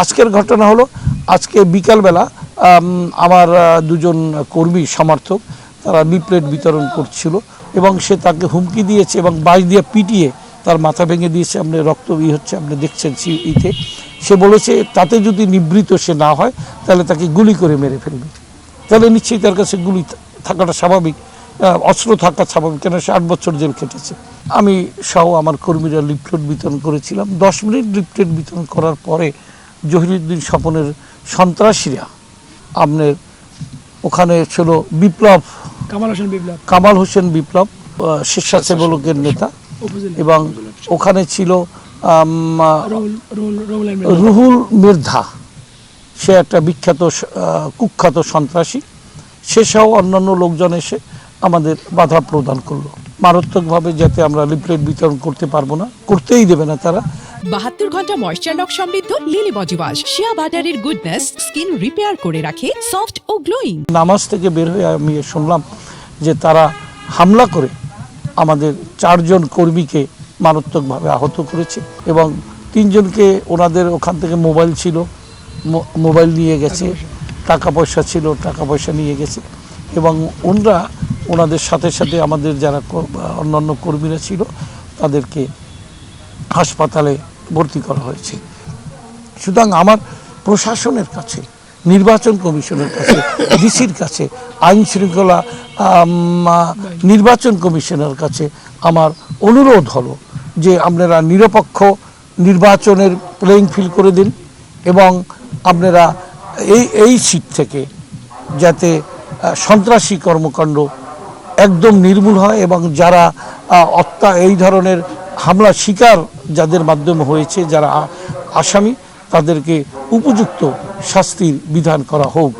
আজকের ঘটনা হলো, আজকে বিকালবেলা আমার দুজন কর্মী সমর্থক, তারা লিপলেট বিতরণ করছিল এবং সে তাকে হুমকি দিয়েছে এবং বাঁশ দিয়ে পিটিয়ে তার মাথা ভেঙে দিয়েছে। আপনি রক্ত ই হচ্ছে, আপনি দেখছেন ইতে সে বলেছে, তাতে যদি নিবৃত সে না হয়, তাহলে তাকে গুলি করে মেরে ফেলবে। তাহলে নিশ্চয়ই তার কাছে গুলি থাকাটা স্বাভাবিক। অস্ত্র থাকা স্বাভাবিক, কেন সে আট বছর জেল খেটেছে। আমি সহ আমার কর্মীরা লিফলেট বিতরণ করেছিলাম। দশ মিনিট লিফলেট বিতরণ করার পরে জহিরুদ্দিন স্বপনের সন্ত্রাসীরা। আপনার ওখানে ছিল বিপ্লব কামাল হোসেন বিপ্লব। কামাল হোসেন বিপ্লব স্বেচ্ছাসেবকের নেতা এবং ওখানে ছিল রুহুল মির্ধা। সে একটা বিখ্যাত কুখ্যাত সন্ত্রাসী। সে সহ অন্যান্য লোকজন এসে আমাদের বাধা প্রদান করল। মারাত্মকভাবে যাতে আমরা লিফলেট বিতরণ করতে পারব না করতেই দেবে না তারা। বাহাত্তর ঘণ্টা ময়শ্চার লক সমৃদ্ধ লিলি বডি ওয়াশ শিয়া বাটারের গুডনেস স্কিন রিপেয়ার করে রাখে সফট ও গ্লোয়িং নামাজ থেকে বের হয়ে আমি শুনলাম যে তারা হামলা করে আমাদের চারজন কর্মীকে মারাত্মকভাবে আহত করেছে এবং তিনজনকে ওনাদের ওখান থেকে মোবাইল ছিল মোবাইল নিয়ে গেছে, টাকা পয়সা ছিল, টাকা পয়সা নিয়ে গেছে এবং ওনরা ওনাদের সাথে সাথে আমাদের যারা অন্যান্য কর্মীরা ছিল তাদেরকে হাসপাতালে ভর্তি করা হয়েছে। সুতরাং আমার প্রশাসনের কাছে, নির্বাচন কমিশনের কাছে, ডিসির কাছে আইন শৃঙ্খলা নির্বাচন কমিশনের কাছে আমার অনুরোধ হলো যে আপনারা নিরপেক্ষ নির্বাচনের প্লেইং ফিল করে দিন এবং আপনারা এই এই সিট থেকে যাতে সন্ত্রাসী কর্মকাণ্ড একদম নির্মূল হয় এবং যারা অত্যা, এই ধরনের হামলা শিকার যাদের মাধ্যমে হয়েছে যারা আসামি তাদেরকে উপযুক্ত শাস্তির বিধান করা হোক।